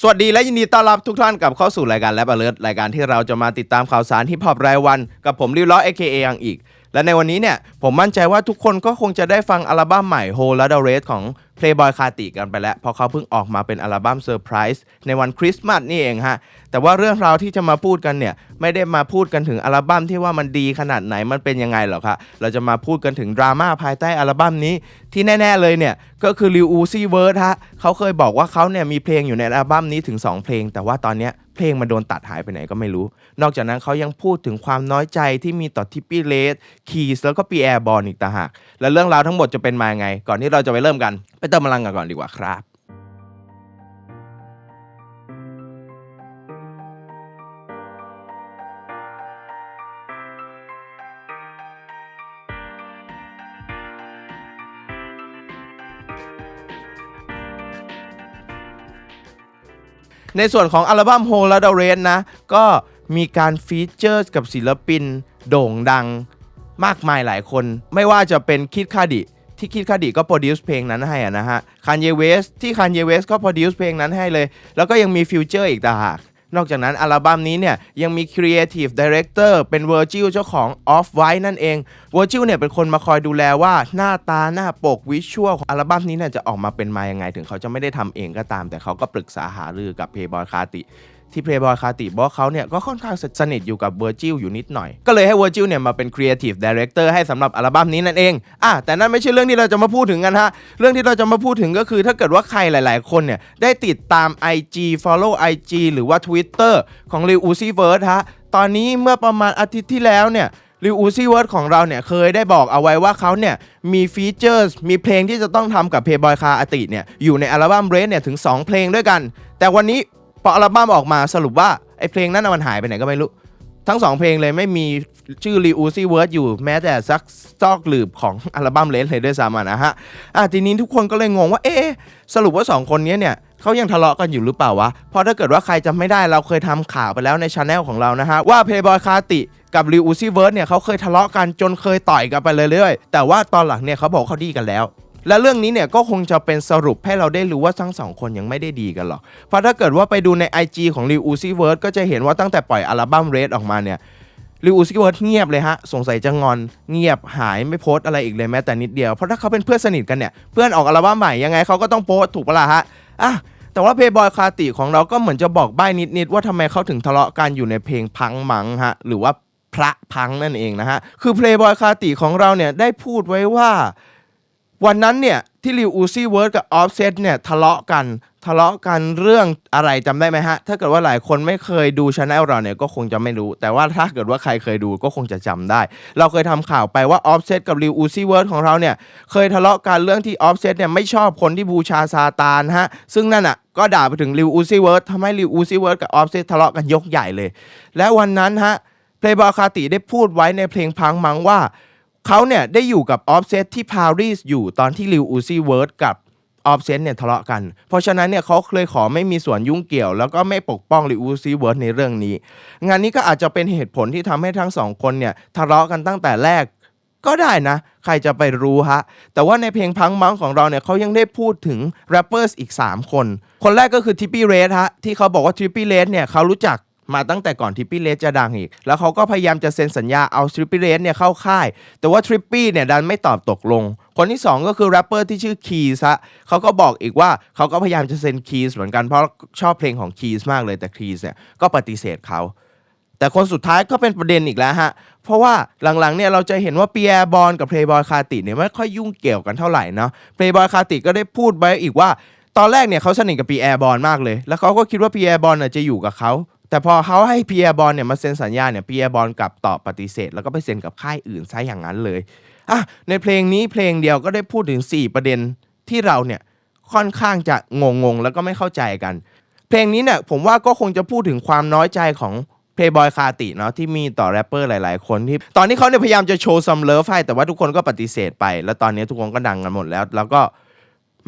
สวัสดีและยินดีต้อนรับทุกท่านกลับเข้าสู่รายการแลบอเลิร์รายการที่เราจะมาติดตามข่าวสารฮิปฮอปรายวัน กับผมริวล้อ AKA ยังอีก และในวันนี้เนี่ย ผมมั่นใจว่าทุกคนก็คงจะได้ฟังอัลบั้มใหม่ h o l e the Rest ของ Playboy คาติกันไปแล้วเพราะเขาเพิ่งออกมาเป็นอัลบั้มเซอร์ไพรส์ในวันคริสต์มาสนี่เองฮะ แต่ว่าเรื่องราวที่จะมาพูดกันเนี่ย ไม่ได้มาพูดกันถึงอัลบั้มที่ว่ามันดีขนาดไหนมันเป็นยังไงหรอกครับเราจะมาพูดกันถึงดราม่าภายใต้อัลบั้มนี้ที่แน่ ๆ เลยเนี่ย ก็คือริวอูซี่เวิร์ดฮะเขาเคยบอกว่าเขาเนี่ยมีเพลงอยู่ในอัลบั้มนี้ถึง 2 เพลง แต่ว่าตอนเนี้ยเพลงมันโดนตัดหายไปไหนก็ไม่รู้ นอกจากนั้นเขายังพูดถึงความน้อยใจที่มีต่อทิปปี้เลสคีสแล้วก็ปีแอร์บอลอีกต่างหาก และเรื่องราวทั้งหมดจะเป็นมาไง ก่อนที่เราจะไปเริ่มกัน ไปเติมพลังกันก่อนดีกว่าครับในส่วนของอัลบั้ม h o l e the Rain นะ ก็มีการฟีเจอร์กับศิลปินโด่งดังมากมายหลายคน ไม่ว่าจะเป็นคิดคาดิ ที่คิดคดิก็โปรดิวซ์เพลงนั้นให้อะนะฮะคานเยเวสที่คานเยเวสก็โปรดิวซ์เพลงนั้นให้เลย แล้วก็ยังมีฟิวเจอร์อีกต่างหากนอกจากนั้นอัลบั้มนี้เนี่ยยังมี Creative Director เป็น Virgil เจ้าของ Off White นั่นเอง Virgil เนี่ยเป็นคนมาคอยดูแลว่าหน้าตาหน้าปกวิชวลของอัลบั้มนี้เนี่ยจะออกมาเป็นมายังไง ถึงเขาจะไม่ได้ทำเองก็ตาม แต่เขาก็ปรึกษาหารือกับ Playboy คาติ ที่ Playboy คาติบอกเขาเนี่ยก็ค่อนข้างสนิทอยู่กับ Virgil อยู่นิดหน่อย ก็เลยให้ Virgil เนี่ยมาเป็น Creative Director ให้สำหรับอัลบั้มนี้นั่นเองอะแต่นั่นไม่ใช่เรื่องที่เราจะมาพูดถึงกันฮะ เรื่องที่เราจะมาพูดถึงก็คือถ้าเกิดว่าใครหลาย ๆ คนเนี่ยได้ติดตาม IG follow IG หรือว่า Twitter ของ Lil Uzi Vert ฮะตอนนี้เมื่อประมาณอาทิตย์ที่แล้วเนี่ยลิวอูซี่เวิร์ดของเราเนี่ยเคยได้บอกเอาไว้ว่าเขาเนี่ยมีฟีเจอร์มีเพลงที่จะต้องทำกับเพย์บอยคาอติเนี่ยอยู่ในอัลบั้มเรสเนี่ยถึง 2 เพลงด้วยกัน แต่วันนี้ พออัลบั้มออกมาสรุปว่าไอ้เพลงนั้นนะมันหายไปไหนก็ไม่รู้ ทั้ง2เพลงเลยไม่มีชื่อลิอูซี่เวิร์ดอยู่แม้แต่ซักซอกหลืบของอัลบั้มเลสเลยด้วยซ้ำอะนะฮะอะทีนี้ทุกคนก็เลยงงว่าเอ๊ะสรุปว่า 2 คนนี้เนี่ยเขายังทะเลาะกันอยู่หรือเปล่าวะเพราะถ้าเกิดว่าใครจำไม่ได้เราเคยทำข่าวไปแล้วในช anel ของเรานะฮะ ว่าเพย์บอยคาติกับริวอูซี่เวิร์ดเนี่ยเขาเคยทะเลาะกันจนเคยต่อยกันไปเลยเรื่อยๆแต่ว่าตอนหลังเนี่ยเขาบอกเขาดีกันแล้ว และเรื่องนี้เนี่ยก็คงจะเป็นสรุปให้เราได้รู้ว่าทั้งสองคนยังไม่ได้ดีกันหรอก เพราะถ้าเกิดว่าไปดูใน IG ของริวอูซี่เวิร์ดก็จะเห็นว่าตั้งแต่ปล่อยอัลบั้มเรดออกมาเนี่ยริวอูซี่เวิร์ดเงียบเลยฮะ สงสัยจะงอนเงียบหายไม่โพสอะไรอีกเลยแม้แต่นิดเดียว เพราะถ้าเขาเป็นเพื่อนสนิทกันเนี่ย เพื่อนออกอัลบั้มใหม่ยังไงเขาก็ต้องโพสถูกปะล่ะฮะอะแต่ว่าเพย์บอยคาติของเราก็เหมือนจะบอกใบ้นิดๆว่าทำไมเขาถึงทะเลาะกันอยู่ในเพลงพังมังฮะหรือว่าพระพังนั่นเองนะฮะคือเพลย์บอยคาติของเราเนี่ยได้พูดไว้ว่า วันนั้นเนี่ยที่ริวอูซี่เวิร์ดกับออฟเซตเนี่ยทะเลาะกันทะเลาะกันเรื่องอะไรจำได้ไหมฮะ ถ้าเกิดว่าหลายคนไม่เคยดูช anel เราเนี่ยก็คงจะไม่รู้ แต่ว่าถ้าเกิดว่าใครเคยดูก็คงจะจำได้ เราเคยทำข่าวไปว่าออฟเซตกับริวอูซี่เวิร์ดของเราเนี่ยเคยทะเลาะกันเรื่องที่ออฟเซตเนี่ยไม่ชอบคนที่บูชาซาตานฮะ ซึ่งนั่นอะก็ด่าไปถึงริวอูซี่เวิร์ดทำให้ริวอูซี่เวิร์ดกับออฟเซตทะเลาะกันยกใหญ่เลย และวันนั้นฮะเพลย์บอยคาติได้พูดไว้ในเพลงพังมังว่า เขาเนี่ยได้อยู่กับออฟเซตที่ปารีสอยู่ตอนที่ริวอูซี่เวิร์ดกับออฟเซตเนี่ยทะเลาะกัน เพราะฉะนั้นเนี่ยเขาเลยขอไม่มีส่วนยุ่งเกี่ยว แล้วก็ไม่ปกป้องริวอูซี่เวิร์ดในเรื่องนี้ งานนี้ก็อาจจะเป็นเหตุผลที่ทำให้ทั้งสองคนเนี่ยทะเลาะกันตั้งแต่แรกก็ได้นะ ใครจะไปรู้ฮะ แต่ว่าในเพลงพังมังของเราเนี่ยเขายังได้พูดถึงแรปเปอร์อีก 3 คน คนแรกก็คือทิปปี้เรสฮะ ที่เขาบอกว่าทิปปี้เรสเนี่ยเขารู้จัก มาตั้งแต่ก่อนทริปปี้เรสจะดังอีก แล้วเขาก็พยายามจะเซ็นสัญญาเอาทริปปี้เรสเนี่ยเข้าค่าย แต่ว่าทริปปี้เนี่ยดันไม่ตอบตกลง คนที่ 2 ก็คือแรปเปอร์ที่ชื่อคีสะเขาก็บอกอีกว่าเขาก็พยายามจะเซ็นคีสเหมือนกันเพราะชอบเพลงของคีสมากเลยแต่คีสเนี่ยก็ปฏิเสธเขาแต่คนสุดท้ายก็เป็นประเด็นอีกแล้วฮะ เพราะว่าหลังๆเนี่ยเราจะเห็นว่าเปียร์บอลกับเพลย์บอยคาติเนี่ยไม่ค่อยยุ่งเกี่ยวกันเท่าไหร่เนาะ เพลย์บอยคาติก็ได้พูดไว้อีกว่า ตอนแรกเนี่ยเขาสนิทกับปีแอร์บอลมากเลย แล้วเขาก็คิดว่าปีแอร์บอลจะอยู่กับเขา แต่พอเขาให้ปีแอร์บอลเนี่ยมาเซ็นสัญญาเนี่ยปีแอร์บอลกลับตอบปฏิเสธ แล้วก็ไปเซ็นกับค่ายอื่นซะอย่างนั้นเลยอะในเพลงนี้เพลงเดียวก็ได้พูดถึง 4 ประเด็นที่เราเนี่ยค่อนข้างจะงงๆแล้วก็ไม่เข้าใจกัน เพลงนี้เนี่ยผมว่าก็คงจะพูดถึงความน้อยใจของเพย์บอยคาติเนาะที่มีต่อแรปเปอร์หลาย ๆ คนที่ ตอนนี้เขาเนี่ยพยายามจะโชว์ซัมเลิฟให้แต่ว่าทุกคนก็ปฏิเสธไป แล้วตอนนี้ทุกคนก็ดังกันหมดแล้ว แล้วก็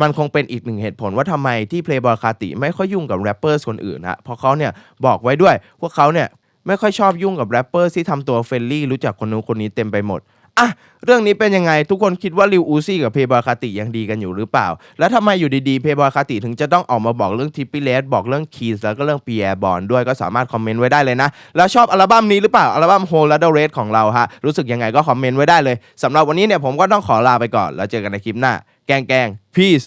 มันคงเป็นอีกหนึ่งเหตุผลว่าทำไมที่เพลย์บอยคาติไม่ค่อยยุ่งกับแรปเปอร์คนอื่นฮะเพราะเขาเนี่ยบอกไว้ด้วยพวกเขาเนี่ยไม่ค่อยชอบยุ่งกับแรปเปอร์ที่ทำตัวเฟรนลี่รู้จักคนนู้นคนนี้เต็มไปหมดอะเรื่องนี้เป็นยังไง ทุกคนคิดว่าริวอูซี่กับเพย์บอยคาติยังดีกันอยู่หรือเปล่า แล้วทำไมอยู่ดีๆเพย์บอยคาติถึงจะต้องออกมาบอกเรื่องทิปปี้เลสบอกเรื่องคีสแล้วก็เรื่องปีแอร์บอลด้วยก็สามารถคอมเมนต์ไว้ได้เลยนะ แล้วชอบอัลบั้มนี้หรือเปล่า อัลบั้ม Whole Lotta Red ของเราฮะรู้สึกยังไงก็คอมเมนต์ไว้ได้เลยสำหรับวันนี้เนี่ยผมก็ต้องขอลาไปก่อนแล้วเจอกันในคลิปหน้า แกงแกง peace